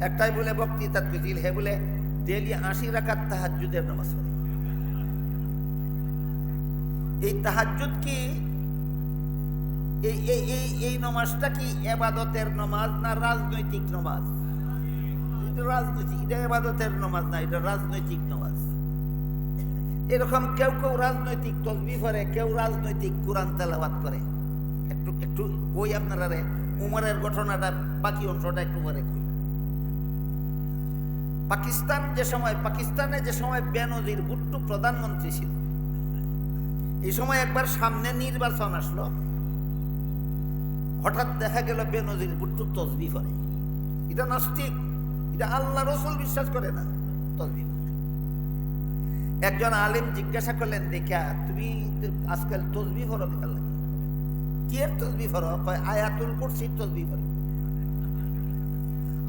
একটাই বলে বক্তৃতা কইছিল হে বলে ডেলি আশি রাখার তাহাজ্জুদের নামাজ পড়ে। এই তাহাজ্জুদ কি? এই এই এই নমাজটা কি এবাদতের নমাজ না রাজনৈতিক নমাজ? এটা রাজনৈতিক, এটা এবাদতের নমাজ না, এটা রাজনৈতিক নমাজ। এরকম কেউ কেউ রাজনৈতিক তসবি করে কেউ রাজনৈতিক কোরআন তেলাবাদ করে। একটু একটু কই আপনারা উমরের ঘটনাটা বাকি অংশটা একটু পরে কই। পাকিস্তান যে সময়, পাকিস্তানে যে সময় বেনজির ভুট্টো প্রধানমন্ত্রী ছিল, এই সময় একবার সামনে নির্বাচন আসলো, হঠাৎ দেখা গেল বেনজির ভুট্টো তসবি করে এটা নাস্তিক, এটা আল্লাহ রসুল বিশ্বাস করে না, তসবি একজন আলিম জিজ্ঞাসা করলেন দেখা তুমি আজকাল তসবি ফরো কেতার লাগে? কি এর তসবি ফরো কয়, আয়াতুল কুরসির তসবি ফরো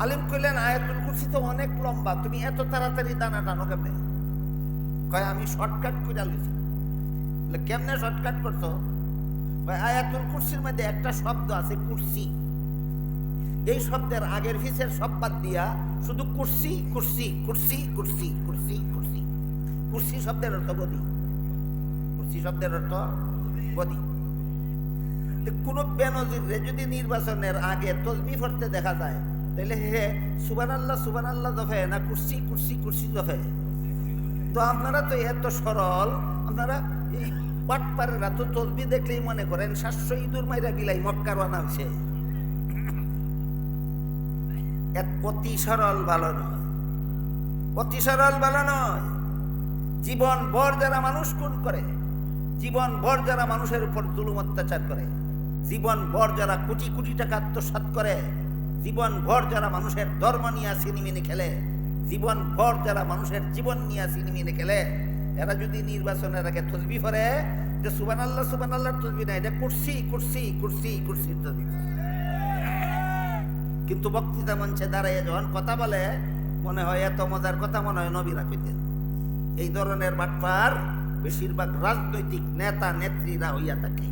আলিম কইলেন, আয়াতুল কুরসি তো অনেক লম্বা, তুমি এত তাড়াতাড়ি দানা টানো কেমনে? কয়, আমি শর্টকাট কইরা লইছি। কেমনে শর্টকাট করছ? আয়াতুল কুরসির মধ্যে একটা শব্দ আছে, কুরসি। এই শব্দের আগের ফিসের সব বাদ দিয়া শুধু কুরসি কুরসি কুরসি কুরসি কুরসি কুরসি। কুরসি শব্দের অর্থ বদি কুরসি শব্দের অর্থ তো কোনো বেনজিরে যদি নির্বাচনের আগে তসবি পড়তে দেখা যায় তাহলে হে সুবান আল্লাহ সুবান আল্লাহ দফে, না কুরসি কুরসি কুরসি দফে? তো আপনারা তো এত সরল, আপনারা এই বাটপারেরা তো তসবি দেখলেই মনে করেন সাতশো ইঁদুর মাইরা বিলাই মক্কা রানা হয়েছে এক অতি সরল ভালো নয়। অতি সরল ভালো নয়। জীবন ভর যারা মানুষ খুন করে, জীবন ভর যারা মানুষের উপর জুলুম অত্যাচার করে, জীবন ভর যারা কোটি কোটি টাকা আত্মসাত করে জীবন ভর যারা মানুষের ধর্ম নিয়ে সিনেমিনে খেলে জীবন ভর যারা মানুষের জীবন নিয়ে সিনেমিনে খেলে, এরা যদি নির্বাচনের আগে তসবি ফরে যে সুবান আল্লাহ সুবান আল্লাহর তসবি না, এটা কুর্সি কুর্সি কুর্সি, কুর্সির তসবি কিন্তু বক্তৃতা মঞ্চে দাঁড়িয়ে যখন কথা বলে, মনে হয় এত মজার কথা মনে হয় নবীরা কইতেন। এই ধরনের বাটপার বেশিরভাগ রাজনৈতিক নেতা, নেত্রীরা হইয়া থাকে।